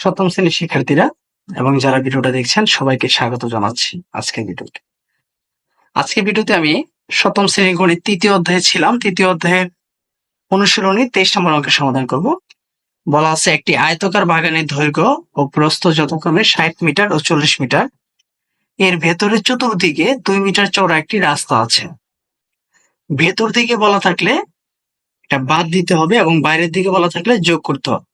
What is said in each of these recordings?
সপ্তম শ্রেণির শিক্ষার্থীরা এবং যারা ভিডিওটা দেখছেন, সবাইকে স্বাগত জানাচ্ছি আজকের ভিডিওতে। আজকের ভিডিওতে আমি সপ্তম শ্রেণির গণিত তৃতীয় অধ্যায়ে ছিলাম। তৃতীয় অধ্যায়ের অনুশীলনী তেইশ নম্বর অঙ্কের সমাধান করব। বলা আছে, একটি আয়তকার বাগানের দৈর্ঘ্য ও প্রস্থ যথাক্রমে ষাট মিটার ও চল্লিশ মিটার। এর ভেতরে চতুর্দিকে দুই মিটার চওড়া একটি রাস্তা আছে। ভেতর দিকে বলা থাকলে এটা বাদ দিতে হবে এবং বাইরের দিকে বলা থাকলে যোগ করতে হবে।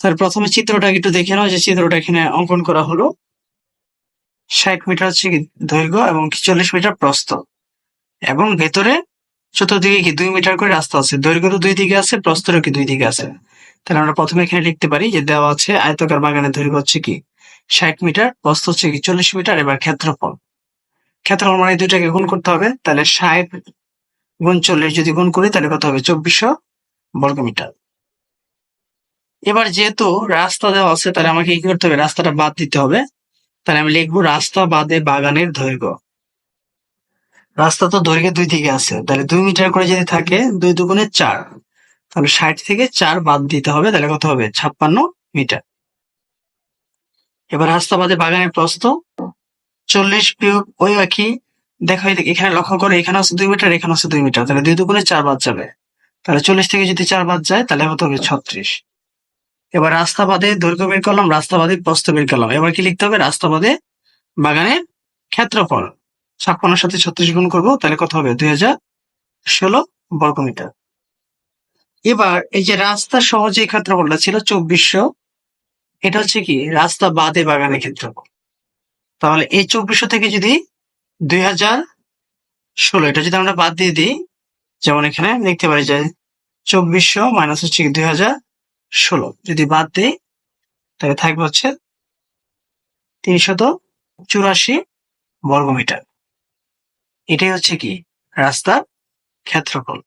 তার প্রথমে চিত্রটা একটু দেখে নাও যে চিত্রটা এখানে অঙ্কন করা হলো। ষাট মিটার হচ্ছে দৈর্ঘ্য এবং চল্লিশ মিটার প্রস্থ। এবং ভেতরে চতুর্দিকে কি দুই মিটার করে রাস্তা আছে। দৈর্ঘ্য তো দুই দিকে আছে, প্রস্থরও কি দুই দিকে আছে। তাহলে আমরা প্রথমে এখানে লিখতে পারি যে দেওয়া আছে আয়তকার বাগানের দৈর্ঘ্য হচ্ছে কি ষাট মিটার, প্রস্থ হচ্ছে কি চল্লিশ মিটার এবার ক্ষেত্রফল। ক্ষেত্রফল মানে দুইটাকে গুণ করতে হবে। তাহলে ষাট গুণ চল্লিশ যদি গুণ করি তাহলে কত হবে? চব্বিশশো বর্গমিটার। এবার যেহেতু রাস্তা দেওয়া আছে তাহলে আমাকে কি করতে হবে? রাস্তাটা বাদ দিতে হবে। তাহলে আমি লিখব রাস্তা বাদে বাগানের দৈর্ঘ্য। রাস্তা তো দৈর্ঘ্যে দুই দিকে আছে। তাহলে দুই মিটার করে যদি থাকে দুই দুগুণে চার। তাহলে ষাট থেকে চার বাদ দিতে হবে। তাহলে কত হবে? ছাপ্পান্ন মিটার। এবার রাস্তা বাদে বাগানের প্রস্থ। চল্লিশ বিয়োগ ওই এই দেখো, এখানে লক্ষ্য করো এখানে আছে দুই মিটার এখানে আছে দুই মিটার। তাহলে দুই দুগুণে চার বাদ যাবে। তাহলে চল্লিশ থেকে যদি চার বাদ যায় তাহলে কত হবে? ছত্রিশ। এবার রাস্তা বাদে দৈর্ঘ্য বের করলাম রাস্তা বাদে প্রস্থ বের করলাম। এবার কি লিখতে হবে? রাস্তা বাদে বাগানের ক্ষেত্রফল। ছাপ্পান্নর সাথে ছত্রিশ গুণ করব, তাহলে কত হবে? দুই হাজার ষোলো বর্গমিটার। এবার এই যে রাস্তা সহ যে ক্ষেত্রফলটা ছিল চব্বিশশো, এটা হচ্ছে কি? রাস্তা বাদে বাগানের ক্ষেত্রফল। তাহলে এই চব্বিশশো থেকে যদি দুই হাজার ষোলো, এটা যদি আমরা বাদ দিয়ে দিই, যেমন এখানে লিখতে পারি যে চব্বিশশো মাইনাস হচ্ছে দুই হাজার ষোলো। যদি বাদ দেই, তাহলে থাকবে হচ্ছে তিনশত চুরাশি বর্গমিটার। এটাই হচ্ছে কি? রাস্তার ক্ষেত্রফল।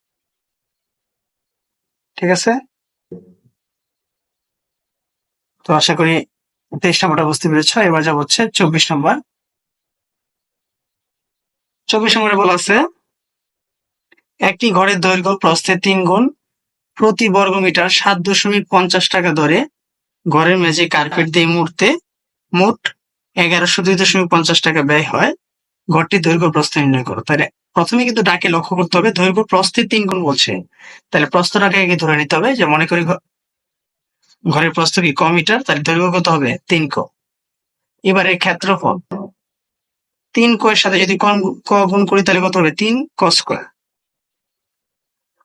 ঠিক আছে? তো আশা করি তেইশ নম্বরটা বুঝতে পেরেছ। এবার যা হচ্ছে চব্বিশ নম্বর। চব্বিশ নম্বরে বলা আছে, একটি ঘরের দৈর্ঘ্য প্রস্থে তিন গুণ প্রতি বর্গ মিটার সাত দশমিক পঞ্চাশ টাকা দরে ঘরের মেঝে কার্পেট দিয়ে মুড়তে মোট এগারোশো দুই দশমিক পঞ্চাশ টাকা ব্যয় হয়। ঘরটি দৈর্ঘ্য প্রস্থ নির্ণয় করো। তাহলে প্রথমে কিন্তু ডাকে লক্ষ্য করতে হবে, দৈর্ঘ্য প্রস্থের তিন গুণ বলছে। তাহলে প্রস্থটাকে আগে ধরে নিতে হবে, যে মনে করি ঘরের প্রস্থ কি, ক মিটার? তাহলে দৈর্ঘ্য কত হবে? তিন ক। এবারে ক্ষেত্রফল। তিন ক এর সাথে যদি ক গুণ করি, তাহলে কত হবে? তিন ক স্কোয়ার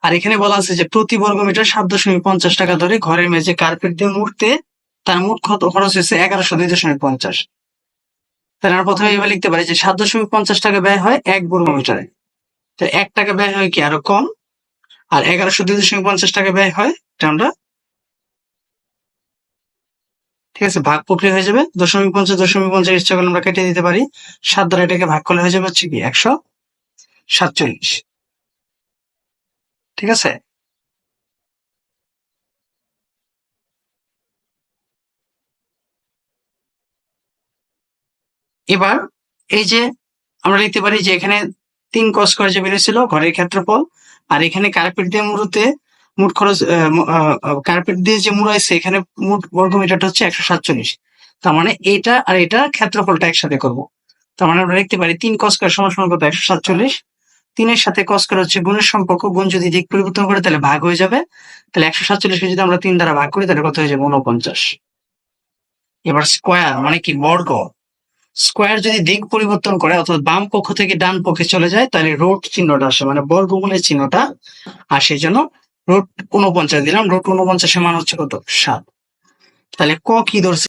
আর এখানে বলা আছে যে প্রতি বর্গ মিটার সাত দশমিক পঞ্চাশ টাকা ধরে ঘরের মেঝে কার্পেট দিয়ে মুড়তে তার মোট খরচ হয়েছে এগারোশো দুই দশমিক পঞ্চাশ। তাহলে আমরা প্রথমে এবার লিখতে পারি যে সাত দশমিক পঞ্চাশ টাকা ব্যয় হয় এক বর্গ মিটারে। তো এক টাকা ব্যয় হয় কি? আরও কম। আর এগারোশো দুই দশমিক পঞ্চাশ টাকা ব্যয় হয় এটা আমরা ঠিক আছে, ভাগ প্রক্রিয়া হয়ে যাবে। দশমিক পঞ্চাশ দশমিক পঞ্চাশ ইচ্ছা করলে আমরা কেটে দিতে পারি। সাত দ্বারা এটাকে ভাগ করলে হয়ে যাবে হচ্ছে কি? একশো সাতচল্লিশ। ঠিক আছে? এবার এই যে আমরা লিখতে পারি যে এখানে তিন কস যে বেরিয়েছিল, ঘরের ক্ষেত্রফল, আর এখানে কার্পেট দিয়ে মুড়োতে মোট খরচ কার্পেট দিয়ে যে মুড়াইছে এখানে মোট বর্গ মিটারটা হচ্ছে একশো সাতচল্লিশ। তার মানে এটা আর এটা ক্ষেত্রফলটা একসাথে করব। তার মানে আমরা লিখতে পারি তিন কস করে সমান সমান কত? একশো সাতচল্লিশ। তিনের সাথে কস করে হচ্ছে গুণের সম্পর্ক, গুণ যদি দিক পরিবর্তন করে তাহলে ভাগ হয়ে যাবে। তাহলে একশো সাতচল্লিশকে যদি আমরা তিন দ্বারা ভাগ করি, তাহলে কত হয়ে যাবে উনপঞ্চাশ এবার স্কোয়ার মানে কি বর্গ? স্কোয়ার যদি দিক পরিবর্তন করে, অর্থাৎ বাম পক্ষ থেকে ডান পক্ষে চলে যায়, তাহলে রোড চিহ্নটা আসে মানে বর্গমূলের চিহ্নটা আর সেই জন্য রোড উনপঞ্চাশ দিলাম রোড উনপঞ্চাশের মান হচ্ছে কত? সাত। তাহলে ক কি ধরছে?